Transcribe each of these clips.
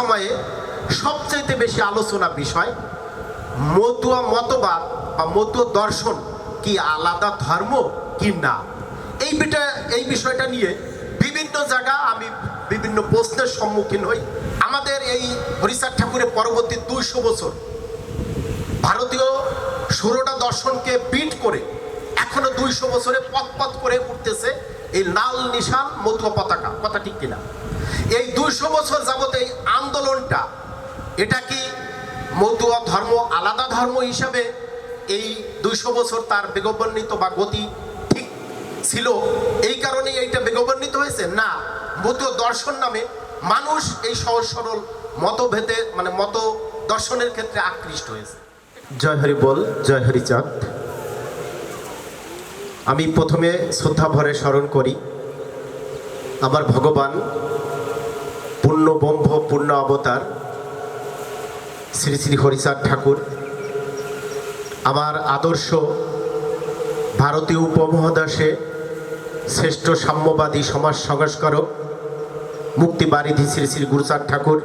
সময়ে সবচাইতে বেশি আলোচনা বিষয় মতুয়া মতবাদ বা মতুয়া দর্শন কি আলাদা ধর্ম কি না? এই বিটা এই বিষয়টা নিয়ে বিভিন্ন জায়গা আমি বিভিন্ন প্রশ্নের সম্মুখীন হই। আমাদের এই হরিচাঁদ ঠাকুরের পরবর্তী দুইশো বছর ভারতীয় ষোলোটা দর্শনকে বিট করে এখনও দুইশো বছরে পথ পথ করে উঠতেছে এই লাল নিশান মতুয়া পতাকা। কথা ঠিক কিনা? এই দুইশো বছর যাবত এই আন্দোলনটা, এটা কি মতুয়া ধর্ম, আলাদা ধর্ম হিসাবে এই দুইশো বছর তার বেগবান্বিত বা গতি ঠিক ছিল? এই কারণেই এইটা বেগবান্বিত হয়েছে? না, মতুয়া দর্শন নামে মানুষ এই সহজ সরল মতভেদে মানে মত দর্শনের ক্ষেত্রে আকৃষ্ট হয়েছে। জয় হরি বল, জয় হরি চাঁদ। আমি প্রথমে শ্রদ্ধা ভরে স্মরণ করি, আমার ভগবান পূর্ণ ব্রহ্ম, পূর্ণ অবতার শ্রী শ্রী হরিচাঁদ ঠাকুর। আমার আদর্শ ভারতীয় উপমহাদেশে শ্রেষ্ঠ সাম্যবাদী সমাজ সংস্কারক মুক্তিবারিধি শ্রী শ্রী গুরুচাঁদ ঠাকুর।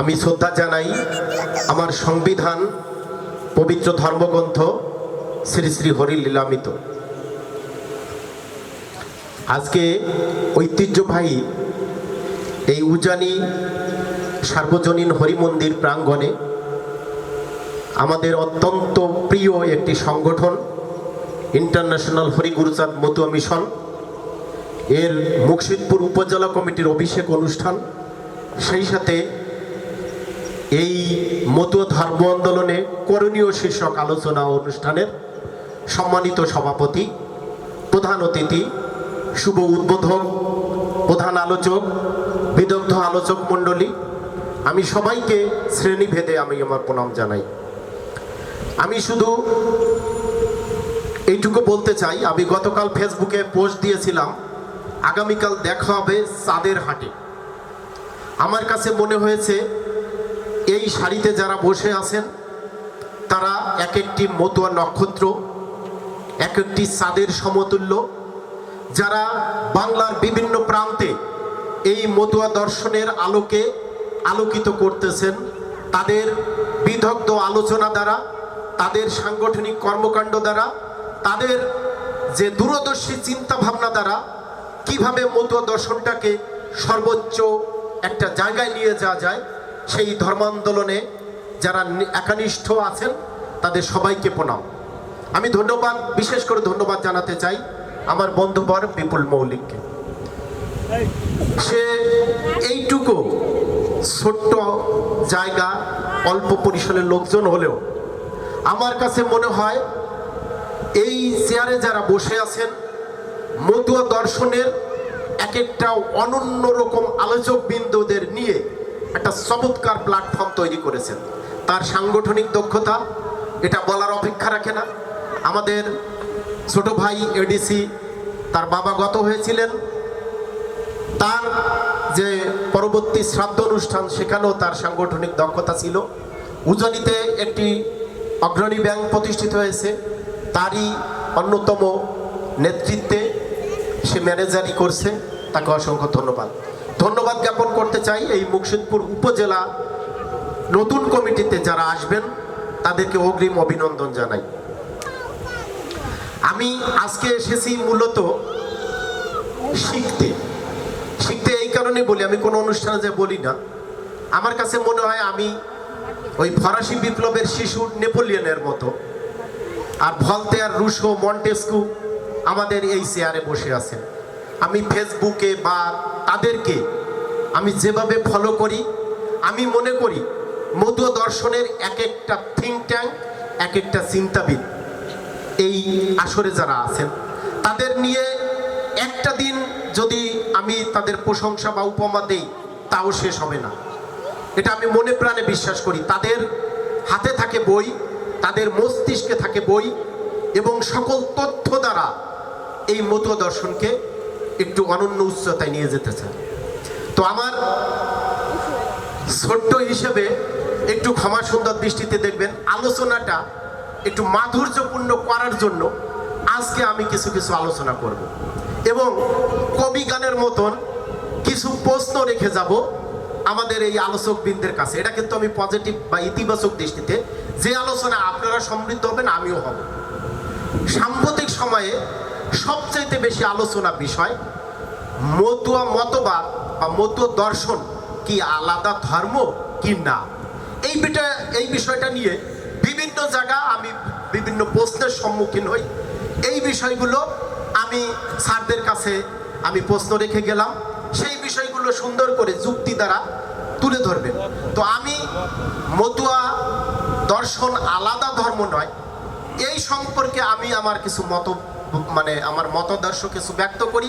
আমি শ্রদ্ধা জানাই আমার সংবিধান পবিত্র ধর্মগ্রন্থ শ্রী শ্রী হরি লীলামিত আজকে ঐতিহ্যবাহী এই উজানি সার্বজনীন হরিমন্দির প্রাঙ্গণে আমাদের অত্যন্ত প্রিয় একটি সংগঠন ইন্টারন্যাশনাল হরি গুরুচাঁদ মতুয়া মিশন। এর মুর্শিদপুর উপজেলা কমিটির অভিষেক অনুষ্ঠান। সেই সাথে এই মতুয়া ধর্ম আন্দোলনে করণীয় শীর্ষক আলোচনা অনুষ্ঠানের সম্মানিত সভাপতি, প্রধান অতিথি, শুভ উদ্বোধক, প্রধান আলোচক বিদগ্ধ আলোচক মণ্ডলী, আমি সবাইকে শ্রেণীভেদে আমি আমার প্রণাম জানাই। আমি শুধু এইটুকু বলতে চাই, আমি গতকাল ফেসবুকে পোস্ট দিয়েছিলাম, আগামীকাল দেখা হবে চাঁদের হাটে। আমার কাছে মনে হয়েছে, এই শাড়িতে যারা বসে আছেন, তারা এক একটি মতুয়া নক্ষত্র এক একটি চাঁদের সমতুল্য, যারা বাংলার বিভিন্ন প্রান্তে এই মতুয়া দর্শনের আলোকে আলোকিত করতেছেন তাদের বিদগ্ধ আলোচনা দ্বারা, তাদের সাংগঠনিক কর্মকাণ্ড দ্বারা, তাদের যে দূরদর্শী চিন্তা ভাবনা দ্বারা কীভাবে মতুয়া দর্শনটাকে সর্বোচ্চ একটা জায়গায় নিয়ে যাওয়া যায়, সেই ধর্মান্দোলনে যারা একানিষ্ঠ আছেন, তাদের সবাইকে প্রণাম। আমি ধন্যবাদ, বিশেষ করে ধন্যবাদ জানাতে চাই আমার বন্ধুবর বিপুল মৌলিককে। সে এইটুকু ছোট্ট জায়গা, অল্প পরিসরের লোকজন হলেও আমার কাছে মনে হয় এই চেয়ারে যারা বসে আছেন মতুয়া দর্শনের এক একটা অনন্য রকম আলোচক বিন্দুদের নিয়ে একটা চমৎকার প্ল্যাটফর্ম তৈরি করেছেন। তার সাংগঠনিক দক্ষতা, এটা বলার অপেক্ষা রাখে না। আমাদের ছোট ভাই এডিসি তার বাবা গত হয়েছিলেন। তার যে পরবর্তী শ্রাদ্ধ অনুষ্ঠান, সেখানেও তার সাংগঠনিক দক্ষতা ছিল। উজনিতে একটি অগ্রণী ব্যাংক প্রতিষ্ঠিত হয়েছে। তারই অন্যতম নেতৃত্বে সে ম্যানেজারই করছে। তাকে অসংখ্য ধন্যবাদ। ধন্যবাদ জ্ঞাপন করতে চাই এই মুর্শিদপুর উপজেলা নতুন কমিটিতে যারা আসবেন, তাদেরকে অগ্রিম অভিনন্দন জানাই। আমি আজকে এসেছি মূলত শিখতে। শিখতে এই কারণে বলি, আমি কোনো অনুষ্ঠানে যে বলি না। আমার কাছে মনে হয় আমি ওই ফরাসি বিপ্লবের শিশু নেপোলিয়নের মতো। আর ভলতেয়ার, রুশো, মন্টেস্কু আমাদের এই চেয়ারে বসে আছেন। আমি ফেসবুকে বা তাদেরকে আমি যেভাবে ফলো করি, আমি মনে করি মধু দর্শনের এক একটা থিঙ্ক ট্যাঙ্ক এক একটা চিন্তাবিদ এই আসরে যারা আছেন, তাদের নিয়ে একটা দিন যদি আমি তাদের প্রশংসা বা উপমা দেই, তাও শেষ হবে না। এটা আমি মনে প্রাণে বিশ্বাস করি। তাদের হাতে থাকে বই, তাদের মস্তিষ্কে থাকে বই, এবং সকল তথ্য দ্বারা এই মতো দর্শনকে একটু অনন্য উচ্চতায় নিয়ে যেতে চায়। তো আমার ছোট্ট হিসেবে একটু ক্ষমা সুন্দর দৃষ্টিতে দেখবেন, আলোচনাটা একটু মাধুর্যপূর্ণ করার জন্য আজকে আমি কিছু কিছু আলোচনা করব। এবং কবি গানের মতন কিছু প্রশ্ন রেখে যাব আমাদের এই আলোচক বৃন্দের কাছে। এটা কিন্তু আমি পজিটিভ বা ইতিবাচক দৃষ্টিতে যে আলোচনা আপনারা সমৃদ্ধ হবেন, আমিও হব। সাম্প্রতিক সময়ে সবচাইতে বেশি আলোচনা বিষয় মতুয়া মতবাদ বা মতুয়া দর্শন কি আলাদা ধর্ম কি না? এই বিটা এই বিষয়টা নিয়ে বিভিন্ন জায়গা আমি বিভিন্ন প্রশ্নের সম্মুখীন হই। এই বিষয়গুলো আমি স্যারদের কাছে আমি প্রশ্ন রেখে গেলাম, সেই বিষয়গুলো সুন্দর করে যুক্তি দ্বারা তুলে ধরবেন। তো আমি মতুয়া দর্শন আলাদা ধর্ম নয়, এই সম্পর্কে আমি আমার কিছু মত মানে আমার মতাদর্শ কিছু ব্যক্ত করি।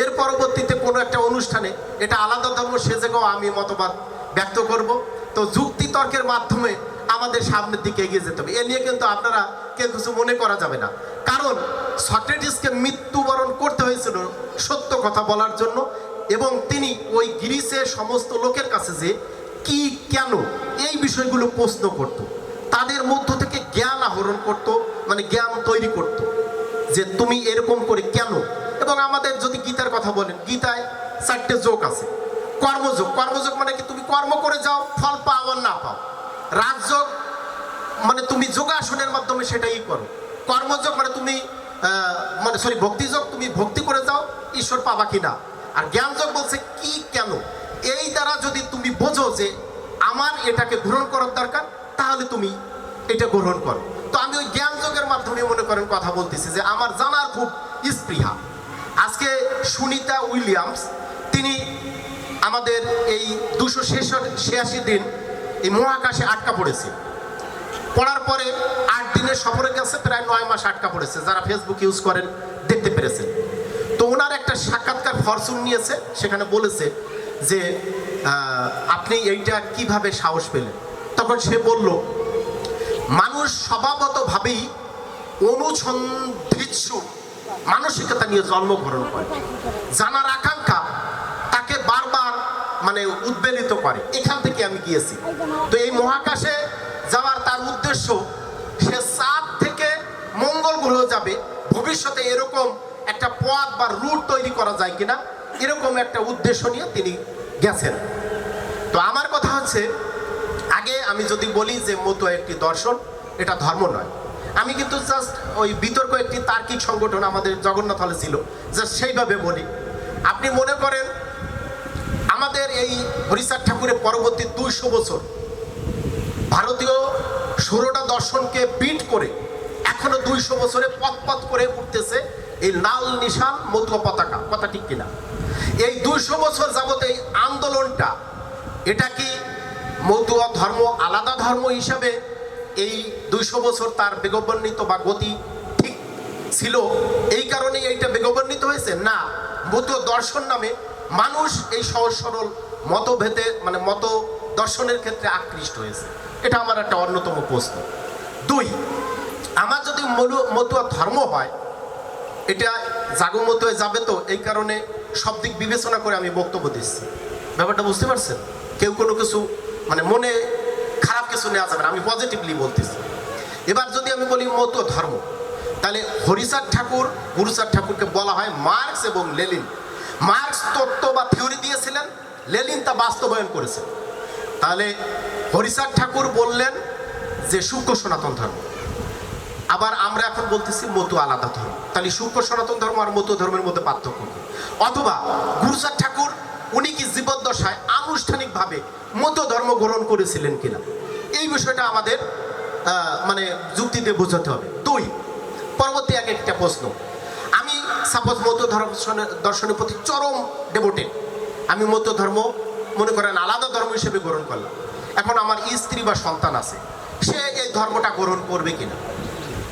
এর পরবর্তীতে কোনো একটা অনুষ্ঠানে এটা আলাদা ধর্ম সে জায়গাও আমি মতবাদ ব্যক্ত করব। তো যুক্তি তর্কের মাধ্যমে আমাদের সামনের দিকে এগিয়ে যেতে হবে। এ নিয়ে কিন্তু আপনারা কেউ কিছু মনে করা যাবে না। কারণ সক্রেটিসকে মৃত্যুবরণ করতে হয়েছিল সত্য কথা বলার জন্য এবং তিনি ওই গ্রিসের সমস্ত লোকের কাছে যে কি, কেন এই বিষয়গুলো প্রশ্ন করতো। তাদের মধ্য থেকে জ্ঞান আহরণ করত মানে জ্ঞান তৈরি করত যে তুমি এরকম করে কেন? এবং আমাদের যদি গীতার কথা বলেন, গীতায় চারটে যোগ আছে। কর্মযোগ কর্মযোগ মানে কি তুমি কর্ম করে যাও, ফল পাও আর না পাও। রাজযোগ মানে তুমি যোগাসনের মাধ্যমে সেটাই করো। কর্মযোগ মানে তুমি মানে সরি ভক্তিযোগ তুমি ভক্তি করে যাও, ঈশ্বর পাবা কিনা? আর জ্ঞানযোগ বলছে কি কেন? এই দ্বারা যদি তুমি বোঝো যে আমার এটাকে গ্রহণ করার দরকার, তাহলে তুমি এটা গ্রহণ করো। তো আমি ওই জ্ঞান যোগের মাধ্যমে মনে করেন কথা বলতেছি যে আমার জানার খুব স্পৃহা। আজকে সুনিতা উইলিয়ামস, তিনি আমাদের এই দুশো ছিয়াশি দিন এই মহাকাশে আটকা পড়েছে। পড়ার পরে আট দিনের সফরে গেছে প্রায় নয় মাস আটকা পড়েছে, যারা ফেসবুক ইউজ করেন দেখতে পেরেছেন। তো ওনার একটা সাক্ষাৎকার ফরচুন নিয়েছে, সেখানে বলেছে যে আপনি এইটা কীভাবে সাহস পেলেন? তখন সে বলল, মানুষ স্বভাবতভাবেই অনুসন্ধিৎসু, মানসিকতা নিয়ে জন্মগ্রহণ করে। জানার আকাঙ্ক্ষা তাকে বারবার মানে উদ্বেলিত করে। এখান থেকে আমি গিয়েছি। তো এই মহাকাশে যাওয়ার তার উদ্দেশ্য, সে চাঁদ থেকে মঙ্গল গ্রহ যাবে। ভবিষ্যতে এরকম একটা পথ বা রুট তৈরি করা যায় কিনা, এরকম একটা উদ্দেশ্য নিয়ে তিনি গেছেন। তো আমার কথা হচ্ছে, আগে আমি যদি বলি যে মতো একটি দর্শন, এটা ধর্ম নয়। আমি কিন্তু জাস্ট ওই বিতর্ক একটি তার্কিক সংগঠন আমাদের জগন্নাথ হলে ছিল জাস্ট সেইভাবে বলি। আপনি মনে করেন, আমাদের এই হরিচাঁদ ঠাকুরের পরবর্তী দুইশো বছর ভারতীয় ষোলোটা দর্শনকে বিট করে এখনও দুইশো বছরে পথ পথ করে উঠতেছে এই লাল নিশান মতুয়া পতাকা। কথা ঠিক কিনা? এই দুইশো বছর যাবত এই আন্দোলনটা, এটা কি মতুয়া ধর্ম আলাদা ধর্ম হিসাবে এই দুইশো বছর তার বেগবান্বিত বা গতি ঠিক ছিল? এই কারণেই এইটা বেগবান্বিত হয়েছে? না মতুয়া দর্শন নামে মানুষ এই সহজ সরল মতভেদে মানে মত দর্শনের ক্ষেত্রে আকৃষ্ট হয়েছে। এটা আমার একটা অন্যতম প্রশ্ন। দুই, আমার যদি মলু- মতুয়া ধর্ম হয়, এটা জাগমত হয়ে যাবে তো, এই কারণে সব দিক বিবেচনা করে আমি বক্তব্য দিচ্ছি। ব্যাপারটা বুঝতে পারছেন? কেউ কোনো কিছু মানে মনে খারাপ কিছু নেওয়া যাবে না, আমি পজিটিভলি বলতেছি। এবার যদি আমি বলি মতো ধর্ম, তাহলে হরিচাঁদ ঠাকুর গুরুচাঁদ ঠাকুরকে বলা হয় মার্কস এবং লেলিন মার্কস তত্ত্ব বা থিওরি দিয়েছিলেন লেলিন তা বাস্তবায়ন করেছেন। তাহলে হরিচাঁদ ঠাকুর বললেন যে, সূক্ষ্ম সনাতন ধর্ম। আবার আমরা এখন বলতেছি মতো আলাদা ধর্ম। তাহলে সূক্ষ্ম সনাতন ধর্ম আর মতো ধর্মের মধ্যে পার্থক্য কি? অথবা গুরুচাঁদ ঠাকুর, উনি কি জীবদ্দশায় আনুষ্ঠানিকভাবে মতো ধর্ম গ্রহণ করেছিলেন কিনা? এই বিষয়টা আমাদের মানে যুক্তি দিয়ে বোঝাতে হবে। দুই, পরবর্তী এক একটা প্রশ্ন। আমি সাপোজ মতো ধর্ম দর্শনের প্রতি চরম ডেভোটেড আমি মতো ধর্ম মনে করেন আলাদা ধর্ম হিসেবে গ্রহণ করলাম। এখন আমার স্ত্রী বা সন্তান আছে, সে এই ধর্মটা গ্রহণ করবে কিনা?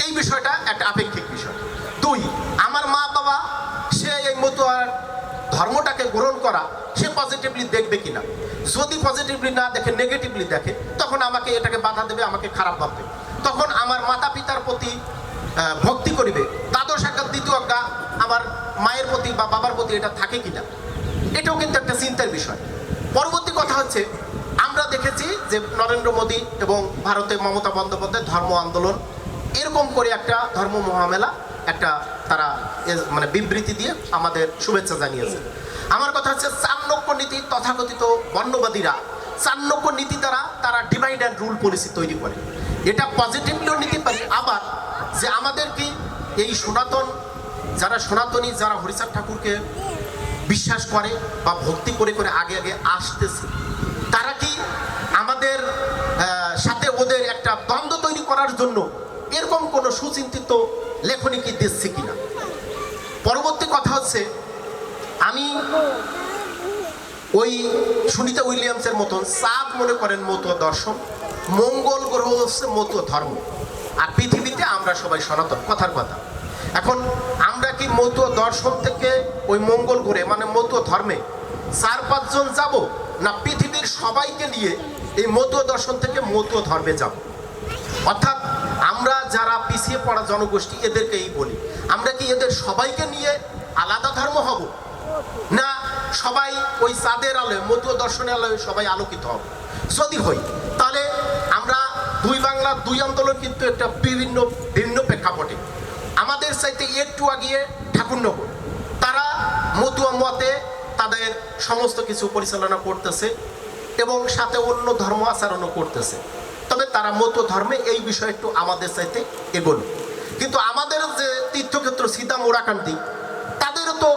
এই বিষয়টা একটা আপেক্ষিক বিষয়। দুই, আমার মা বাবা, সে এই মতো আর ধর্মটাকে গ্রহণ করা, সে পজিটিভলি দেখবে কিনা? যদি পজিটিভলি না দেখে নেগেটিভলি দেখে, তখন আমাকে এটাকে বাধা দেবে, আমাকে খারাপ ভাববে। তখন আমার মাতা পিতার প্রতি ভক্তি করিবে। দ্বাদশ আজ্ঞা দ্বিতীয় আজ্ঞা, আমার মায়ের প্রতি বা বাবার প্রতি এটা থাকে কিনা? এটাও কিন্তু একটা চিন্তার বিষয়। পরবর্তী কথা হচ্ছে আমরা দেখেছি যে নরেন্দ্র মোদী এবং ভারতে মমতা বন্দ্যোপাধ্যায় ধর্ম আন্দোলন এরকম করে একটা ধর্ম মহামেলা, একটা তারা মানে বিবৃতি দিয়ে আমাদের শুভেচ্ছা জানিয়েছে। আমার কথা হচ্ছে চাণক্য নীতি তথাকথিত বর্ণবাদীরা চাণক্য নীতি দ্বারা তারা ডিভাইড অ্যান্ড রুল পলিসি তৈরি করে। এটা পজিটিভলিও নিতে পারি, আবার যে আমাদের কি এই সনাতন, যারা সনাতনী, যারা হরিচাঁদ ঠাকুরকে বিশ্বাস করে বা ভক্তি করে করে আগে আগে আসতেছে তারা কি আমাদের আহ, ওদের একটা দ্বন্দ্ব তৈরি করার জন্য এরকম কোনো সুচিন্তিত লেখনী কি দিচ্ছে কিনা? পরবর্তী কথা হচ্ছে, আমি ওই সুনিতা উইলিয়ামসের মতন চাঁদ মনে করেন মতো দর্শন, মঙ্গল গ্রহ হচ্ছে মতো ধর্ম, আর পৃথিবীতে আমরা সবাই সনাতন, কথার কথা। এখন আমরা কি মতো দর্শন থেকে ওই মঙ্গল গ্রহে মানে মতো ধর্মে চার পাঁচজন যাব, না পৃথিবীর সবাইকে নিয়ে এই মতো দর্শন থেকে মতো ধর্মে যাব। অর্থাৎ আমরা যারা পিছিয়ে পড়া জনগোষ্ঠী, এদেরকেই বলি। আমরা কি এদের সবাইকে নিয়ে আলাদা ধর্ম হব? না, সবাই ওই চাঁদের আলোয়, মতুয় দর্শনের আলোয় সবাই আলোকিত হব। যদি হই তাহলে আমরা দুই বাংলা, দুই আন্দোলন কিন্তু একটা বিভিন্ন, ভিন্ন প্রেক্ষাপটে। আমাদের চাইতে একটু আগিয়ে ঠাকুরনগর। তারা মতুয়া মতে তাদের সমস্ত কিছু পরিচালনা করতেছে। এবং সাথে অন্য ধর্ম আচরণও করতেছে। তবে তারা মতো ধর্মে এই বিষয়ে একটু আমাদের চাইতে এগোলো। কিন্তু আমাদের যে তীর্থক্ষেত্র সীতা মোড়াকান্তি তাদেরও তো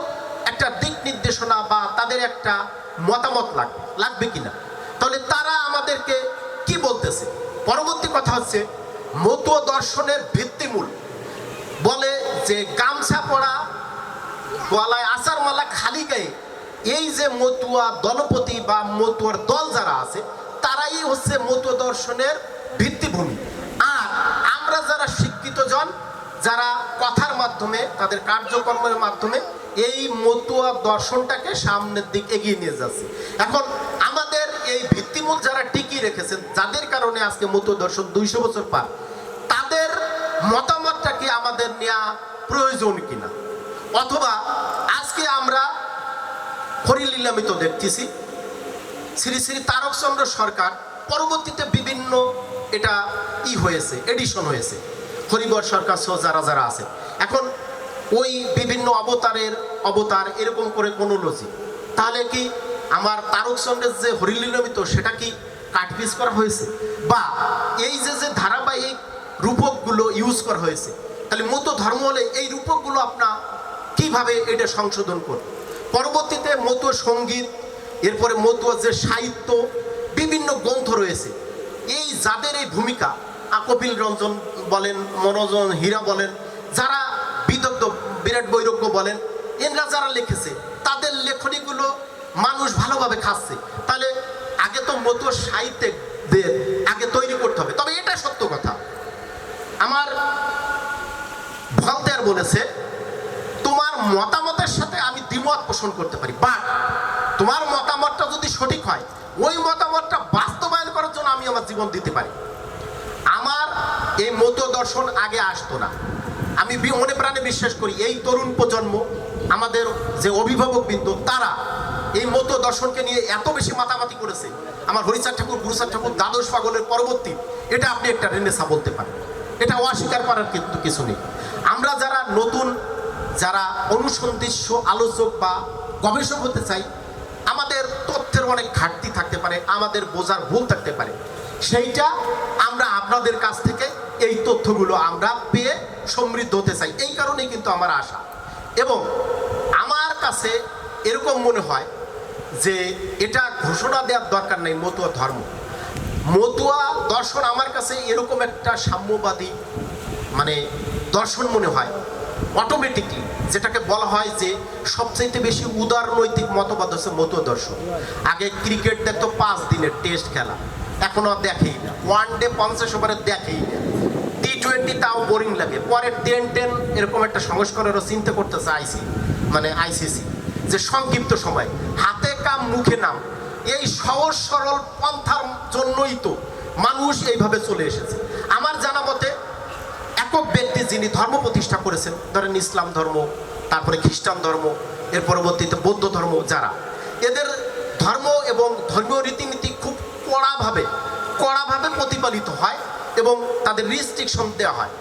একটা দিক নির্দেশনা বা তাদের একটা মতামত লাগবে লাগবে কিনা? তাহলে তারা আমাদেরকে কি বলতেছে? পরবর্তী কথা হচ্ছে, মতো দর্শনের ভিত্তিমূল। বলে যে গামছা পরা গলায় আচার মালা খালি গায়ে এই যে মতুয়া দলপতি বা মতুয়ার দল যারা আছে, তারাই হচ্ছে মতুয়া দর্শনের ভিত্তিভূমি। আর আমরা যারা শিক্ষিত জন, যারা কথার মাধ্যমে, তাদের কার্যকর্মের মাধ্যমে এই মতুয়া দর্শনটাকে সামনের দিক এগিয়ে নিয়ে যাচ্ছে। এখন আমাদের এই ভিত্তিমূল যারা টিকিয়ে রেখেছেন, যাদের কারণে আজকে মতুয়া দর্শন দুইশো বছর পার, তাদের মতামতটা কি আমাদের নেওয়া প্রয়োজন কিনা? অথবা হরিলীলামিত দেখতেছি। শ্রী শ্রী তারকচন্দ্র সরকার পরবর্তীতে বিভিন্ন এটা ই হয়েছে এডিশন হয়েছে। হরিবর সরকার সহ যারা যারা আছে। এখন ওই বিভিন্ন অবতারের অবতার এরকম করে কোনো লজি তাহলে কি আমার তারকচন্দ্রের যে হরিলীলামিত সেটা কি কাটপিস করা হয়েছে? বা এই যে যে ধারাবাহিক রূপকগুলো ইউজ করা হয়েছে, তাহলে মতো ধর্ম হলে এই রূপকগুলো আপনার কীভাবে এটা সংশোধন করবে পরবর্তীতে মতো সংগীত এরপরে মতুয়া যে সাহিত্য বিভিন্ন গ্রন্থ রয়েছে। এই যাদের এই ভূমিকা আ, কপিল রঞ্জন বলেন মনোরঞ্জন হীরা বলেন যারা বিদগ্ধ বিরাট বৈরজ্ঞ বলেন এনরা যারা লিখেছে তাদের লেখনীগুলো মানুষ ভালোভাবে খাচ্ছে। তাহলে আগে তো মতুয়া সাহিত্যিকদের আগে তৈরি করতে হবে। তবে এটা সত্য কথা। আমার ভলতেয়ার বলেছে তোমার মতামতের সাথে আমি দ্বিমত পোষণ করতে পারি। বাট তোমার মতামতটা যদি সঠিক হয়, ওই মতামতটা বাস্তবায়ন করার জন্য আমি আমার জীবন দিতে পারি। আমার এই মত দর্শন আগে আসতো না। আমি মনে প্রাণে বিশ্বাস করি, এই তরুণ প্রজন্ম, আমাদের যে অভিভাবক বিন্দু, তারা এই মত দর্শনকে নিয়ে এত বেশি মাতামাতি করেছে। আমার হরিচাঁদ ঠাকুর, গুরুচাঁদ ঠাকুর, দ্বাদশ পাগলের পরবর্তী, এটা আপনি একটা রেনেসা বলতে পারেন। এটা অস্বীকার করার কিন্তু কিছু নেই। আমরা যারা নতুন যারা অনুসন্ধিৎস আলোচক বা গবেষক হতে চাই, আমাদের তথ্যের অনেক ঘাটতি থাকতে পারে, আমাদের বোঝার ভুল থাকতে পারে। সেইটা আমরা আপনাদের কাছ থেকে এই তথ্যগুলো আমরা পেয়ে সমৃদ্ধ হতে চাই। এই কারণেই কিন্তু আমার আশা। এবং আমার কাছে এরকম মনে হয় যে এটা ঘোষণা দেওয়ার দরকার নেই মতুয়া ধর্ম। মতুয়া দর্শন আমার কাছে এরকম একটা সাম্যবাদী মানে দর্শন মনে হয়। অটোমেটিকলি যেটাকে বলা হয় যে সবচাইতে বেশি উদারনৈতিক মতবাদ হচ্ছে মতুয়া দর্শন আগে ক্রিকেট দেখতো পাঁচ দিনের টেস্ট খেলা, এখন দেখেই না। ওয়ান ডে পঞ্চাশ ওভারে দেখেই না। টি টোয়েন্টি তাও বোরিং লাগে। পরে টেন টেন এরকম একটা সংস্করণেরও চিন্তা করতেছে আইসি মানে আইসিসি, যে সংক্ষিপ্ত সময়। হাতে কাম, মুখে নাম। এই সহজ, সরল পন্থার জন্যই তো মানুষ এইভাবে চলে এসেছে। আমার জানা মতে একক ব্যক্তি যিনি ধর্ম প্রতিষ্ঠা করেছেন, ধরেন ইসলাম ধর্ম, তারপরে খ্রিস্টান ধর্ম, এর পরবর্তীতে বৌদ্ধ ধর্ম যারা, এদের ধর্ম এবং ধর্মীয় রীতিনীতি খুব কড়াভাবে কড়াভাবে প্রতিপালিত হয় এবং তাদের রিস্ট্রিকশন দেওয়া হয়।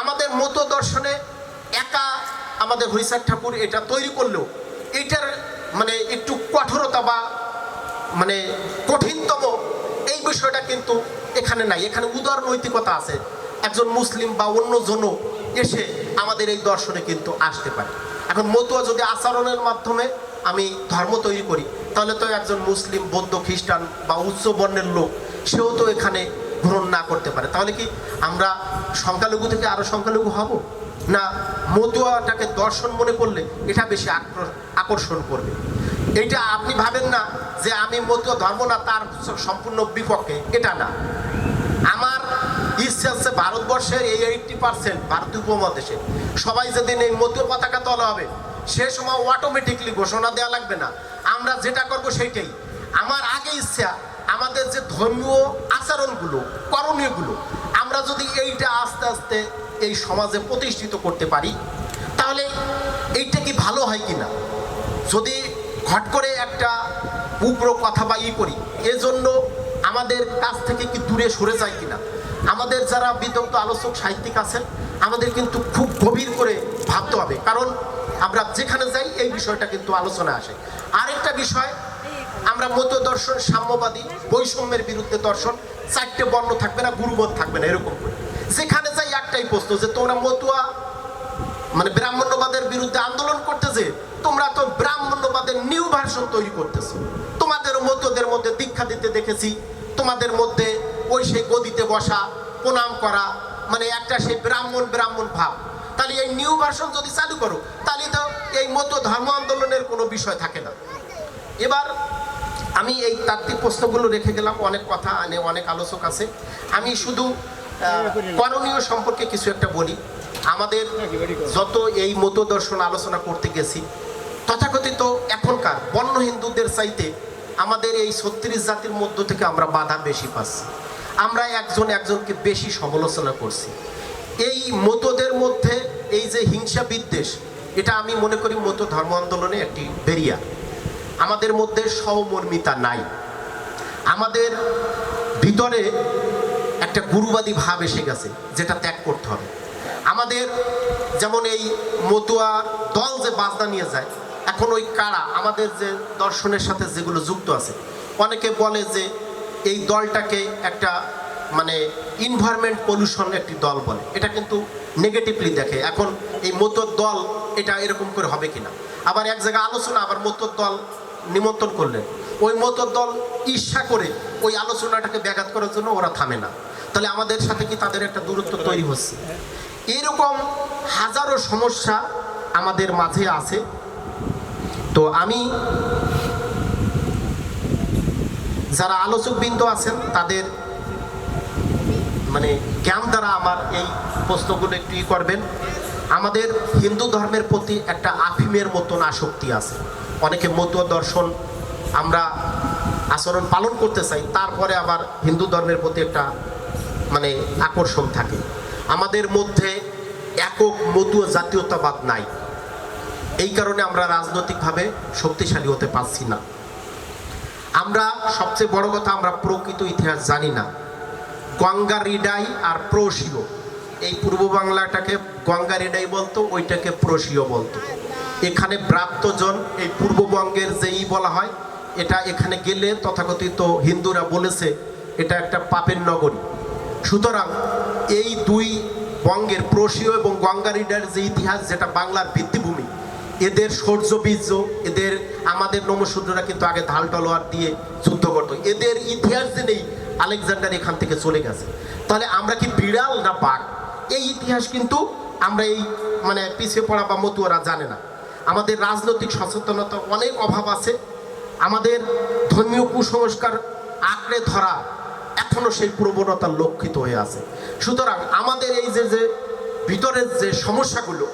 আমাদের মতো দর্শনে একা আমাদের হরিচাঁদ ঠাকুর এটা তৈরি করলেও এইটার মানে একটু কঠোরতা বা মানে কঠিনতম এই বিষয়টা কিন্তু এখানে নাই। এখানে উদার নৈতিকতা আছে। একজন মুসলিম বা অন্য জনও এসে আমাদের এই দর্শনে কিন্তু আসতে পারে। এখন মতুয়া যদি আচরণের মাধ্যমে আমি ধর্ম তৈরি করি, তাহলে তো একজন মুসলিম, বৌদ্ধ, খ্রিস্টান বা উচ্চ বর্ণের লোক, সেও তো এখানে গ্রহণ না করতে পারে। তাহলে কি আমরা সংখ্যালঘু থেকে আরও সংখ্যালঘু হব? না মতুয়াটাকে দর্শন মনে করলে এটা বেশি আক্র- আকর্ষণ করবে? এটা আপনি ভাবেন না যে আমি মতুয়া ধর্ম না, তার সম্পূর্ণ বিপক্ষে। এটা না। ইচ্ছে আছে ভারতবর্ষের এই এইটটি পার্সেন্ট ভারতীয় উপমহাদেশে। সবাই যেদিন এই মতুয়া পতাকা তোলা হবে, সে সময় অটোমেটিকলি ঘোষণা দেওয়া লাগবে না। আমরা যেটা করব সেইটাই। আমার আগে ইচ্ছা, আমাদের যে ধর্মীয় আচরণগুলো, করণীয়গুলো, আমরা যদি এইটা আস্তে আস্তে এই সমাজে প্রতিষ্ঠিত করতে পারি, তাহলে এইটা কি ভালো হয় কিনা? যদি ঘট করে একটা উগ্র কথা বা ই করি, এজন্য আমাদের কাছ থেকে কি দূরে সরে যায় কিনা? আমাদের যারা বিদগ্ধ আলোচক, সাহিত্যিক আছেন, আমাদের কিন্তু খুব গভীর করে ভাবতে হবে। কারণ আমরা যেখানে যাই, এই বিষয়টা কিন্তু আলোচনা আসে। আরেকটা বিষয়, আমরা মত দর্শন, সাম্যবাদী, বৈষম্যের বিরুদ্ধে দর্শন, চারটে বর্ণ থাকবে না গুরুবোধ থাকবে না, এরকম করে। যেখানে যাই, একটাই প্রশ্ন যে, তোমরা মতুয়া মানে ব্রাহ্মণ্যবাদের বিরুদ্ধে আন্দোলন করতেছে, তোমরা তো ব্রাহ্মণ্যবাদের নিউ ভার্সন তৈরি করতেছো। তোমাদের মধ্যদের মধ্যে দীক্ষা দিতে দেখেছি, তোমাদের মধ্যে ওই সেই গদিতে বসা, প্রণাম করা মানে একটা সেই ব্রাহ্মণ ব্রাহ্মণ ভাব। তাহলে এই নিউ ভার্সন যদি চালু করো, তাহলে তো এই মতো ধর্ম আন্দোলনের কোনো বিষয় থাকে না। এবার আমি এই তাত্ত্বিক প্রশ্নগুলো রেখে গেলাম, অনেক কথা, আনে অনেক আলোচক আছে। আমি শুধু করণীয় সম্পর্কে কিছু একটা বলি। আমাদের যত এই মত দর্শন আলোচনা করতে গেছি, তথাকথিত এখনকার বন্য হিন্দুদের চাইতে আমাদের এই ছত্রিশ জাতির মধ্য থেকে আমরা বাধা বেশি পাচ্ছি। আমরা একজন একজনকে বেশি সমালোচনা করছি। এই মতদের মধ্যে এই যে হিংসা বিদ্বেষ, এটা আমি মনে করি মত ধর্ম আন্দোলনে একটি বেরিয়া। আমাদের মধ্যে সহমর্মিতা নাই। আমাদের ভিতরে একটা গুরুবাদী ভাব এসে গেছে, যেটা ত্যাগ করতে হবে। আমাদের যেমন এই মতুয়া দল যে বাজনা নিয়ে যায়, এখন ওই কারা, আমাদের যে দর্শনের সাথে যেগুলো যুক্ত আছে, অনেকে বলে যে এই দলটাকে একটা মানে ইনভায়রনমেন্ট পলিউশন একটি দল বলে। এটা কিন্তু নেগেটিভলি দেখে। এখন এই মতুয়ার দল এটা এরকম করে হবে কিনা? আবার এক জায়গায় আলোচনা, আবার মতুয়ার দল নিমন্ত্রণ করলেন। ওই মতুয়ার দল ঈর্ষা করে ওই আলোচনাটাকে ব্যাঘাত করার জন্য ওরা থামে না। তাহলে আমাদের সাথে কি তাদের একটা দূরত্ব তৈরি হচ্ছে? এরকম হাজারো সমস্যা আমাদের মাঝে আছে। তো আমি যারা আলোচকবৃন্দ আছেন, তাদের মানে জ্ঞান দ্বারা আমার এই প্রশ্নগুলো একটু করবেন। আমাদের হিন্দু ধর্মের প্রতি একটা আফিমের মতন আসক্তি আছে। অনেকে মতুয়া দর্শন আমরা আচরণ পালন করতে চাই, তারপরে আবার হিন্দু ধর্মের প্রতি একটা মানে আকর্ষণ থাকে। আমাদের মধ্যে একক মতুয়া জাতীয়তাবাদ নাই। এই কারণে আমরা রাজনৈতিকভাবে শক্তিশালী হতে পারছি না। আমরা সবচেয়ে বড় কথা আমরা প্রকৃত ইতিহাস জানি না। গঙ্গা রিডাই আর প্রশিও এই পূর্ব বাংলাটাকে গঙ্গা রিডাই বলতো, ওইটাকে প্রশিও বলতো। এখানে ব্রাত্যজন, এই পূর্ববঙ্গের যেই বলা হয়, এটা এখানে গেলে তথাকথিত হিন্দুরা বলেছে, এটা একটা পাপের নগরী। সুতরাং এই দুই বঙ্গের প্রশিও এবং গঙ্গা রিডার যে ইতিহাস, যেটা বাংলার ভিত্তিভূমি এদের শৌর্য বীর্য, এদের আমাদের নমশূদ্ররা কিন্তু আগে ঢাল টলোয়ার দিয়ে যুদ্ধ করত। এদের ইতিহাস জেনেই আলেকজান্ডার এখান থেকে চলে গেছে। তাহলে আমরা কি বিড়াল না বাঘ? এই ইতিহাস কিন্তু আমরা এই মানে পিছিয়ে পড়া বা মতুয়ারা জানে না। আমাদের রাজনৈতিক সচেতনতা অনেক অভাব আছে। আমাদের ধর্মীয় কুসংস্কার আঁকড়ে ধরা এখনও সেই প্রবণতা লক্ষিত হয়ে আছে। সুতরাং আমাদের এই যে যে ভিতরের যে সমস্যাগুলো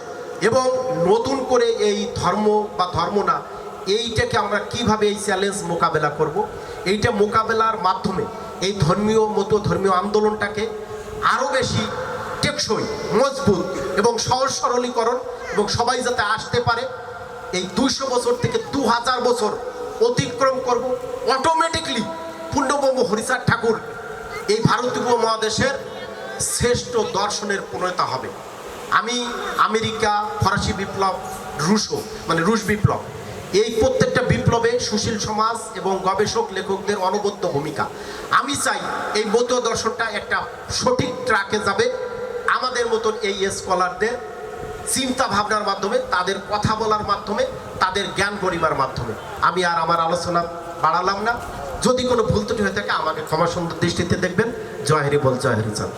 এবং নতুন করে এই ধর্ম বা ধর্ম না, এইটাকে আমরা কীভাবে এই চ্যালেঞ্জ মোকাবেলা করব? এইটা মোকাবেলার মাধ্যমে, এই ধর্মীয় মতো ধর্মীয় আন্দোলনটাকে আরও বেশি টেকসই, মজবুত এবং সহজ সরলীকরণ এবং সবাই যাতে আসতে পারে, এই দুইশো বছর থেকে দু হাজার বছর অতিক্রম করব। অটোমেটিকলি পূর্ণব্রহ্ম হরিচাঁদ ঠাকুর এই ভারতীয় উপমহাদেশের শ্রেষ্ঠ দর্শনের প্রণেতা হবে। আমি আমেরিকা, ফরাসি বিপ্লব, রুশো মানে রুশ বিপ্লব। এই প্রত্যেকটা বিপ্লবে সুশীল সমাজ এবং গবেষক, লেখকদের অনবদ্য ভূমিকা। আমি চাই এই মত দর্শনটা একটা সঠিক ট্র্যাকে যাবে। আমাদের মতন এই স্কলারদের চিন্তা ভাবনার মাধ্যমে, তাদের কথা বলার মাধ্যমে, তাদের জ্ঞান গরিমার মাধ্যমে। আমি আর আমার আলোচনা বাড়ালাম না। যদি কোনো ভুল ত্রুটি হয়ে থাকে, আমাকে ক্ষমা সুন্দর দৃষ্টিতে দেখবেন। জয় হরি বল, জয় হরি চাঁদ।